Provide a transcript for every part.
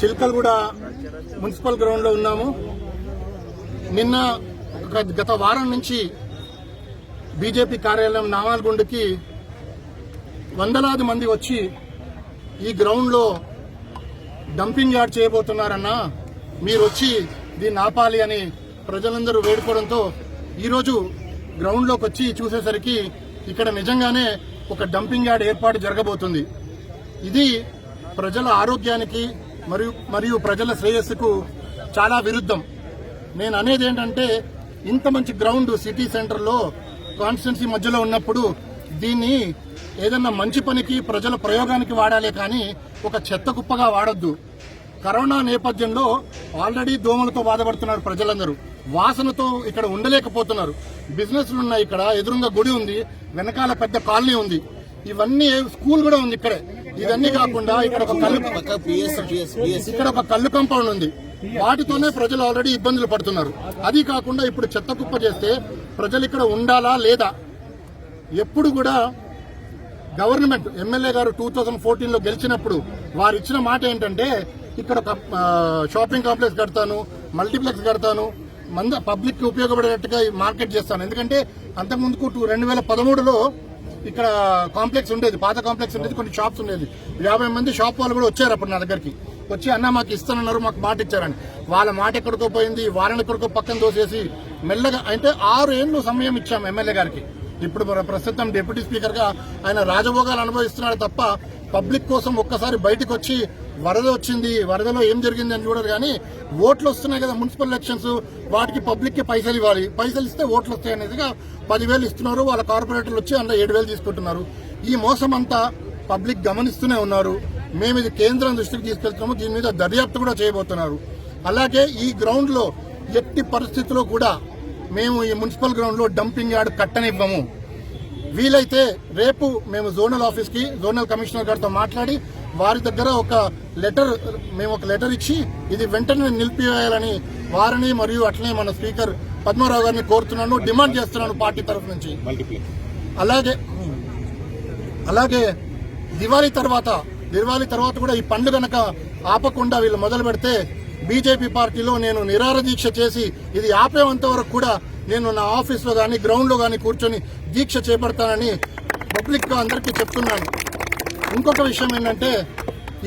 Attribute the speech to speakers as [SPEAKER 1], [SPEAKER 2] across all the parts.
[SPEAKER 1] Chilkalguda municipal గ్రౌండ్లో ఉన్నాము. నిన్న ఒక గత వారం నుంచి బీజేపీ కార్యాలయం నామాల్గుండ్కి వందలాది మంది వచ్చి ఈ గ్రౌండ్లో డంపింగ్ యార్డ్ చేయబోతున్నారన్నా మీరు వచ్చి దీన్ని ఆపాలి అని ప్రజలందరూ వేడుకోవడంతో ఈరోజు గ్రౌండ్లోకి వచ్చి చూసేసరికి ఇక్కడ నిజంగానే ఒక డంపింగ్ యార్డ్ ఏర్పాటు జరగబోతుంది. ఇది ప్రజల ఆరోగ్యానికి మరియు మరియు ప్రజల శ్రేయస్సుకు చాలా విరుద్ధం. నేను అనేది ఏంటంటే ఇంత మంచి గ్రౌండ్ సిటీ సెంటర్లో కాన్స్టిట్యున్సీ మధ్యలో ఉన్నప్పుడు దీన్ని ఏదన్నా మంచి పనికి ప్రజల ప్రయోగానికి వాడాలి కానీ ఒక చెత్త కుప్పగా వాడొద్దు. కరోనా నేపథ్యంలో ఆల్రెడీ దోమలతో బాధపడుతున్నారు ప్రజలందరూ. వాసనతో ఇక్కడ ఉండలేకపోతున్నారు. బిజినెస్లు ఉన్నాయి ఇక్కడ. ఎదురుగా గుడి ఉంది. వెనకాల పెద్ద కాలనీ ఉంది. ఇవన్నీ స్కూల్ కూడా ఉంది ఇక్కడే. ఇవన్నీ కాకుండా ఇక్కడ ఒక కళ్ళు ఇక్కడ ఒక కళ్ళు కాంపౌండ్ ఉంది. వాటితోనే ప్రజలు ఆల్రెడీ ఇబ్బందులు పడుతున్నారు. అది కాకుండా ఇప్పుడు చెత్త కుప్ప చేస్తే ప్రజలు ఇక్కడ ఉండాలా లేదా? ఎప్పుడు కూడా గవర్నమెంట్ ఎమ్మెల్యే గారు టూ థౌజండ్ ఫోర్టీన్లో గెలిచినప్పుడు వారు ఇచ్చిన మాట ఏంటంటే ఇక్కడ ఒక షాపింగ్ కాంప్లెక్స్ కడతాను మల్టీప్లెక్స్ కడతాను మంద పబ్లిక్కి ఉపయోగపడేటట్టుగా మార్కెట్ చేస్తాను. ఎందుకంటే అంతకుముందుకు టూ- రెండు వేల పదమూడులో ఇక్కడ కాంప్లెక్స్ ఉండేది పాత కాంప్లెక్స్ ఉండేది కొన్ని షాప్స్ ఉండేది. యాభై మంది షాప్ వాళ్ళు కూడా వచ్చారు అప్పుడు నా దగ్గరికి. వచ్చి అన్న మాకు ఇస్తానన్నారు మాకు మాట ఇచ్చారని. వాళ్ళ మాట ఎక్కడికో పోయింది వారిని ఎక్కడికో పక్కన దోసేసి మెల్లగా అంటే ఆరు ఏళ్ళు సమయం ఇచ్చాము ఎమ్మెల్యే గారికి. ఇప్పుడు మన ప్రస్తుతం డిప్యూటీ స్పీకర్గా ఆయన రాజభోగాలు అనుభవిస్తున్నాడు తప్ప పబ్లిక్ కోసం ఒక్కసారి బయటకు వచ్చి వరద వచ్చింది వరదలో ఏం జరిగింది అని చూడరు కానీ ఓట్లు వస్తున్నాయి కదా మున్సిపల్ ఎలక్షన్స్ వాటికి పబ్లిక్కి పైసలు ఇవ్వాలి. పైసలు ఇస్తే ఓట్లు వస్తాయి అనేదిగా పదివేలు ఇస్తున్నారు వాళ్ళ కార్పొరేటర్లు వచ్చి అందులో ఏడు వేలు తీసుకుంటున్నారు. ఈ మోసం అంతా పబ్లిక్ గమనిస్తూనే ఉన్నారు. మేము ఇది కేంద్రం దృష్టికి తీసుకెళ్తున్నాము దీని మీద దర్యాప్తు కూడా చేయబోతున్నారు. అలాగే ఈ గ్రౌండ్లో ఎట్టి పరిస్థితుల్లో కూడా మేము ఈ మున్సిపల్ గ్రౌండ్లో డంపింగ్ యార్డ్ కట్టనివ్వము. వీలైతే రేపు మేము జోనల్ ఆఫీస్కి జోనల్ కమిషనర్ గారితో మాట్లాడి వారి దగ్గర ఒక లెటర్ మేము ఒక లెటర్ ఇచ్చి ఇది వెంటనే నిలిపివేయాలని వారిని మరియు అట్లనే మన స్పీకర్ పద్మారావు గారిని కోరుతున్నాను డిమాండ్ చేస్తున్నాను పార్టీ తరఫు నుంచి. అలాగే అలాగే దివాళీ తర్వాత దివాళీ తర్వాత కూడా ఈ పండుగ ఆపకుండా వీళ్ళు మొదలు పెడితే బీజేపీ పార్టీలో నేను నిరార దీక్ష చేసి ఇది ఆపేంత వరకు కూడా నేను నా ఆఫీస్లో కానీ గ్రౌండ్లో కానీ కూర్చొని దీక్ష చేపడతానని పబ్లిక్గా అందరికీ చెప్తున్నాను. ఇంకొక విషయం ఏంటంటే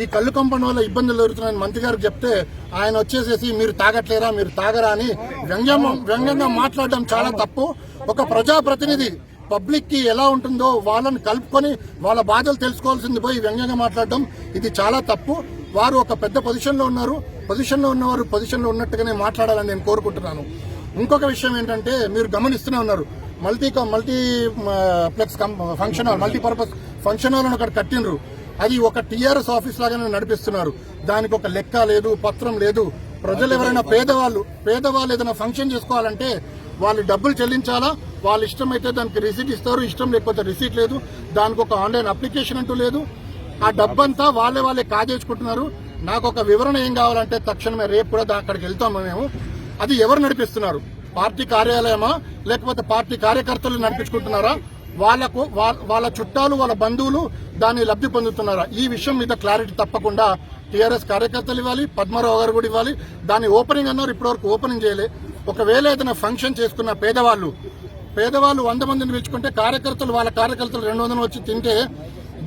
[SPEAKER 1] ఈ కళ్ళు కంపన వల్ల ఇబ్బందులు జరుగుతున్నాయని మంత్రి గారికి చెప్తే ఆయన వచ్చేసేసి మీరు తాగట్లేరా మీరు తాగరా అని వ్యంగ్యం వ్యంగ్యంగా మాట్లాడడం చాలా తప్పు. ఒక ప్రజాప్రతినిధి పబ్లిక్కి ఎలా ఉంటుందో వాళ్ళని కలుపుకొని వాళ్ళ బాధలు తెలుసుకోవాల్సింది పోయి వ్యంగ్యంగా మాట్లాడడం ఇది చాలా తప్పు. వారు ఒక పెద్ద పొజిషన్లో ఉన్నారు. పొజిషన్లో ఉన్నవారు పొజిషన్లో ఉన్నట్టుగానే మాట్లాడాలని నేను కోరుకుంటున్నాను. ఇంకొక విషయం ఏంటంటే మీరు గమనిస్తూనే ఉన్నారు. Multi multiplex function hall multipurpose function hall అని ఒకటి కట్టినరు అది ఒక టీఆర్ఎస్ ఆఫీస్ లాగానే నడిపిస్తున్నారు. దానికి ఒక లెక్క లేదు పత్రం లేదు. ప్రజలు ఎవరైనా పేదవాళ్ళు పేదవాళ్ళు ఏదైనా ఫంక్షన్ చేసుకోవాలంటే వాళ్ళు డబ్బులు చెల్లించాలా? వాళ్ళ ఇష్టం అయితే దానికి రిసీట్ ఇస్తారు ఇష్టం లేకపోతే రిసీట్ లేదు. దానికి ఒక ఆన్లైన్ అప్లికేషన్ అంటూ లేదు. ఆ డబ్బంతా వాళ్ళే వాళ్ళే కాజేసుకుంటున్నారు. నాకు ఒక వివరణ ఏం కావాలంటే తక్షణమే రేపు కూడా దా- అక్కడికి వెళ్తాము మేము. అది ఎవరు నడిపిస్తున్నారు? పార్టీ కార్యాలయమా? లేకపోతే పార్టీ కార్యకర్తలు నడిపించుకుంటున్నారా? వాళ్ళకు వాళ్ళ చుట్టాలు వాళ్ళ బంధువులు దాన్ని లబ్ధి పొందుతున్నారా? ఈ విషయం మీద క్లారిటీ తప్పకుండా టీఆర్ఎస్ కార్యకర్తలు ఇవ్వాలి పద్మారావు గారు కూడా ఇవ్వాలి. దాన్ని ఓపెనింగ్ అన్నారు ఇప్పటివరకు ఓపెనింగ్ చేయలే. ఒకవేళ ఏదైనా ఫంక్షన్ చేసుకున్న పేదవాళ్ళు పేదవాళ్ళు వంద మందిని పిలుచుకుంటే కార్యకర్తలు వాళ్ళ కార్యకర్తలు రెండు వందలు వచ్చి తింటే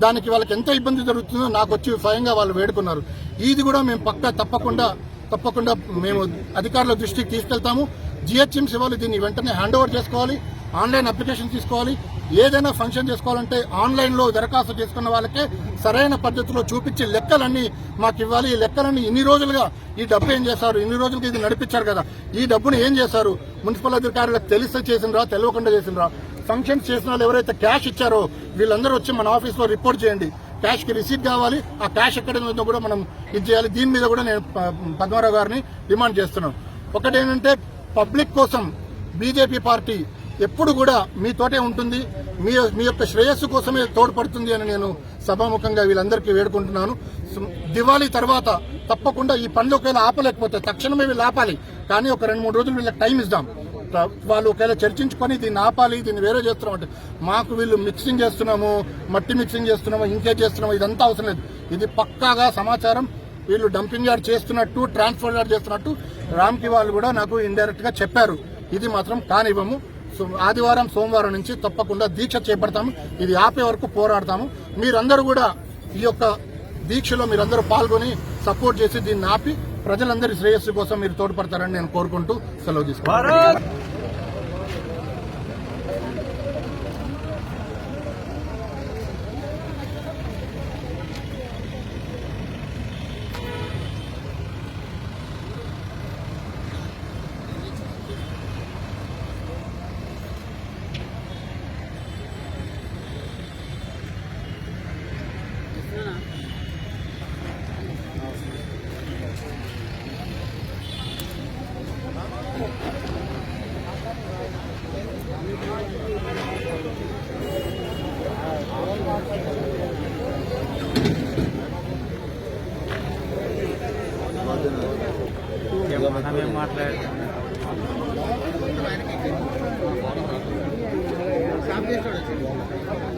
[SPEAKER 1] దానికి వాళ్ళకి ఎంత ఇబ్బంది జరుగుతుందో నాకు వచ్చి స్వయంగా వాళ్ళు వేడుకున్నారు. ఇది కూడా మేము పక్కా తప్పకుండా తప్పకుండా మేము అధికారుల దృష్టికి తీసుకెళ్తాము. జిహెచ్ఎంసీ వాళ్ళు దీన్ని వెంటనే హ్యాండ్ ఓవర్ చేసుకోవాలి ఆన్లైన్ అప్లికేషన్ తీసుకోవాలి ఏదైనా ఫంక్షన్ చేసుకోవాలంటే ఆన్లైన్లో దరఖాస్తు చేసుకున్న వాళ్ళకే సరైన పద్ధతిలో చూపించి లెక్కలన్నీ మాకు ఇవ్వాలి. ఈ లెక్కలన్నీ ఇన్ని రోజులుగా ఈ డబ్బు ఏం చేశారు? ఇన్ని రోజులుగా ఇది నడిపించారు కదా. ఈ డబ్బును ఏం చేశారు? మున్సిపల్ అధికారులకు తెలిస్తే చేసినరా తెలియకుండా చేసినరా ఫంక్షన్స్ చేసిన వాళ్ళు ఎవరైతే క్యాష్ ఇచ్చారో వీళ్ళందరూ వచ్చి మన ఆఫీస్లో రిపోర్ట్ చేయండి. క్యాష్కి రిసీట్ కావాలి. ఆ క్యాష్ ఎక్కడ ఉందో కూడా మనం ఇది చేయాలి. దీని మీద కూడా నేను ప- పద్మారావు గారిని డిమాండ్ చేస్తున్నాను ఒకటేంటంటే పబ్లిక్ కోసం బీజేపీ పార్టీ ఎప్పుడు కూడా మీతోటే ఉంటుంది. మీ మీ యొక్క శ్రేయస్సు కోసమే తోడ్పడుతుంది అని నేను సభాముఖంగా వీళ్ళందరికీ వేడుకుంటున్నాను. దివాళీ తర్వాత తప్పకుండా ఈ పనులు ఒకవేళ ఆపలేకపోతే తక్షణమే వీళ్ళు ఆపాలి. కానీ ఒక రెండు మూడు రోజులు వీళ్ళకి టైం ఇద్దాం. వాళ్ళు ఒకవేళ చర్చించుకొని దీన్ని ఆపాలి దీన్ని వేరే చేస్తున్నాం అంటే మాకు వీళ్ళు మిక్సింగ్ చేస్తున్నాము మట్టి మిక్సింగ్ చేస్తున్నాము ఇంకే చేస్తున్నాము ఇదంతా అవసరం లేదు. ఇది పక్కాగా సమాచారం వీళ్ళు డంపింగ్ యార్డ్ చేస్తున్నట్టు ట్రాన్స్ఫర్ యార్డ్ చేస్తున్నట్టు రామ్కి వాళ్ళు కూడా నాకు ఇండైరెక్ట్గా చెప్పారు. ఇది మాత్రం కానివ్వము. సో ఆదివారం సోమవారం నుంచి తప్పకుండా దీక్ష చేపడతాము. ఇది ఆపే వరకు పోరాడతాము. మీరందరూ కూడా ఈ యొక్క దీక్షలో మీరందరూ పాల్గొని సపోర్ట్ చేసి దీన్ని ఆపి ప్రజలందరి శ్రేయస్సు కోసం మీరు తోడ్పడతారని నేను కోరుకుంటూ సెలవు తీసుకుంటాను
[SPEAKER 2] మనమేం మాట్లాడుతున్నాం.